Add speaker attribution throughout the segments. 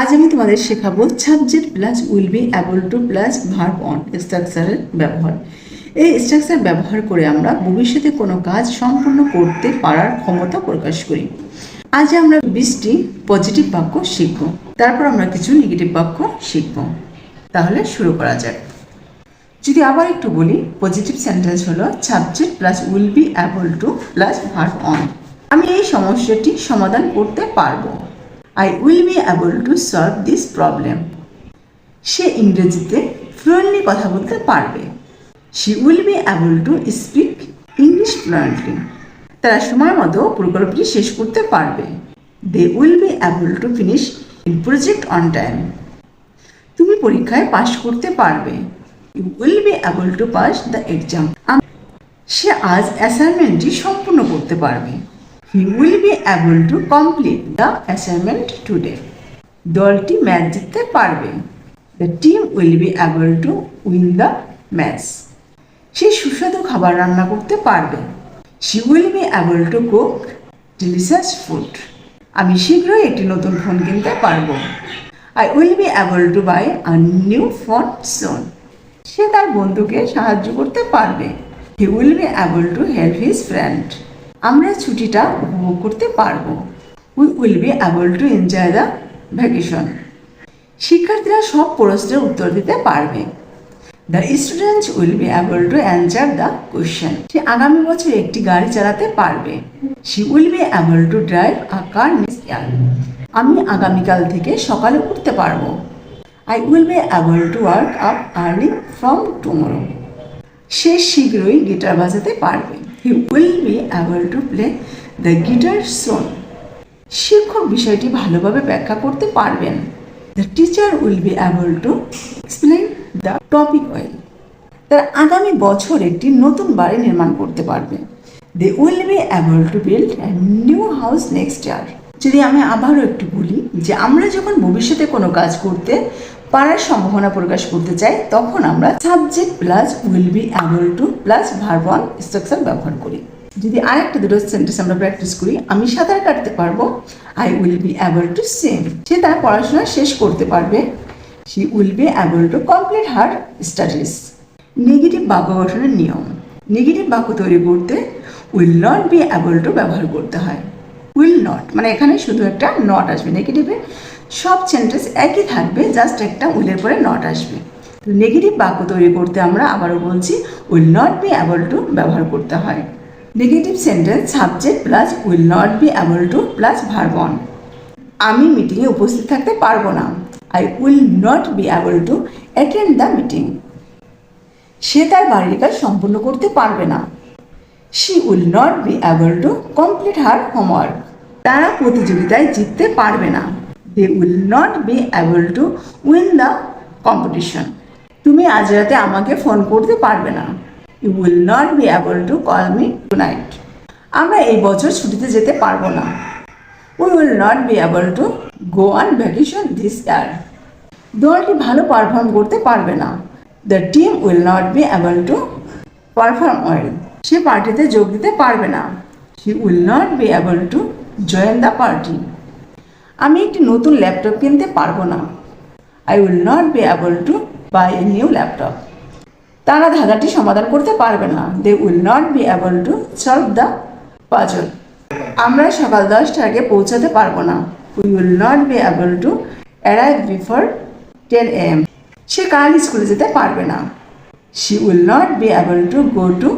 Speaker 1: আজ আমি তোমাদের শেখাবো subject plus will be able to plus verb on স্ট্রাকচারের ব্যবহার। এই স্ট্রাকচার ব্যবহার করে আমরা ভবিষ্যতে কোনো কাজ সম্পূর্ণ করতে পারার ক্ষমতা প্রকাশ করি। আজ আমরা বিশটি পজিটিভ বাক্য শিখব। তারপর আমরা কিছু নেগেটিভ বাক্য শিখব। তাহলে শুরু করা যাক। যদি আবার একটু বলি পজিটিভ সেন্টেন্স হলো subject plus will be able to plus verb on আমি এই সমস্যাটি সমাধান করতে পারব। I will be able to solve this problem সে ইংরেজিতে ফ্লুয়েন্টলি কথা বলতে পারবে। She will be able to speak English fluently তারা সময় মতো প্রকল্পটি শেষ করতে পারবে। They will be able to finish in project on time তুমি পরীক্ষায় পাশ করতে পারবে। You will be able to pass the exam সে আজ অ্যাসাইনমেন্টটি সম্পূর্ণ করতে পারবে। He will be able to complete the assignment today দলটি ম্যাচ জিততে পারবে। The team will be able to win the match সে সুস্বাদু খাবার রান্না করতে পারবে। She will be able to cook delicious food আমি শীঘ্রই একটি নতুন ফোন কিনতে পারব। I will be able to buy a new phone soon সে তার বন্ধুকে সাহায্য করতে পারবে। He will be able to help his friend আমরা ছুটিটা উপভোগ করতে পারব। We will be able to enjoy the vacation শিক্ষার্থীরা সব প্রশ্নের উত্তর দিতে পারবে। The students will be able to answer the question সে আগামী বছর একটি গাড়ি চালাতে পারবে। She will be able to drive a car next year আমি আগামীকাল থেকে সকালে উঠতে পারব। I will be able to work up early from tomorrow সে শীঘ্রই গিটার বাজাতে পারবে। He will be able to play the guitar soon শিক্ষক বিষয়টি ভালোভাবে ব্যাখ্যা করতে পারবেন। The teacher will be able to explain the topic well তারা আগামী বছর একটি নতুন বাড়ি নির্মাণ করতে পারবে। They will be able to build new house next year যদি আমি আবারও একটু বলি যে আমরা যখন ভবিষ্যতে কোনো কাজ করতে পারার সম্ভাবনা প্রকাশ করতে চাই তখন আমরা subject plus will be able to plus verb on structure ব্যবহার করি। যদি আরেকটা দুটো সেন্টেন্স আমরা প্র্যাকটিস করি, আমি সাঁতার কাটতে পারব I will be able to swim সে তার পড়াশোনা শেষ করতে পারবে। She will be able to complete her studies negative বাক্য গঠনের নিয়ম। নেগেটিভ বাক্য তৈরি করতে will not be able to ব্যবহার করতে হয়। উইল নট মানে এখানে শুধু একটা নট আসবে নেগেটিভে সব সেন্টেন্স একই থাকবে জাস্ট একটা উইলের পরে নট আসবে। তো নেগেটিভ বাক্য তৈরি করতে আমরা আবারও বলছি will not be able to ব্যবহার করতে হয়। Negative sentence subject plus will not be able to plus verb on আমি মিটিংয়ে উপস্থিত থাকতে পারব না। I will not be able to attend the meeting সে তার বাড়ির কাজ সম্পূর্ণ করতে পারবে না। She will not be able to complete her homework তারা প্রতিযোগিতায় জিততে পারবে না। They will not be able to win the competition তুমি আজ রাতে আমাকে ফোন করতে পারবে না। You will not be able to call me tonight আমরা এই বছর ছুটিতে যেতে পারব না। We will not be able to go on vacation this year দলটি ভালো পারফর্ম করতে পারবে না। The team will not be able to perform well সে পার্টিতে যোগ দিতে পারবে না। She will not be able to join the party. আমি একটি নতুন ল্যাপটপ কিনতে পারব না। I will not be able to buy a new laptop তারা ধাঁধাটি সমাধান করতে পারবে না। They will not be able to solve the puzzle আমরা সকাল দশটার আগে পৌঁছাতে পারব না। We will not be able to arrive before ten AM সে কাল স্কুলে যেতে পারবে না। She will not be able to go to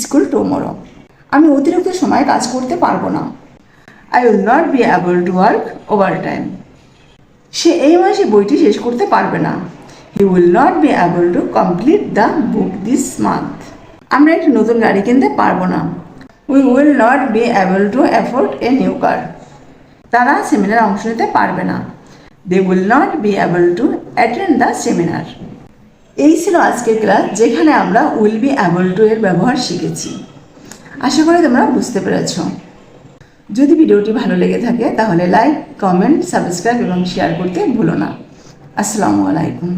Speaker 1: school tomorrow আমি অতিরিক্ত সময় কাজ করতে পারব না। I will not be able to work over time সে এই মাসে বইটি শেষ করতে পারবে না। He will not be able to complete the book this month আমরা একটি নতুন গাড়ি কিনতে পারব না। We will not be able to afford a new car তারা সেমিনার অংশ নিতে পারবে না। They will not be able to attend the seminar এই ছিল আজকের ক্লাস যেখানে আমরা উইল বি অ্যাবল টু এর ব্যবহার শিখেছি। আশা করি তোমরা বুঝতে পেরেছ। যদি ভিডিওটি ভালো লেগে থাকে, তাহলে লাইক কমেন্ট সাবস্ক্রাইব এবং শেয়ার করতে ভুলো না। আসসালামু আলাইকুম।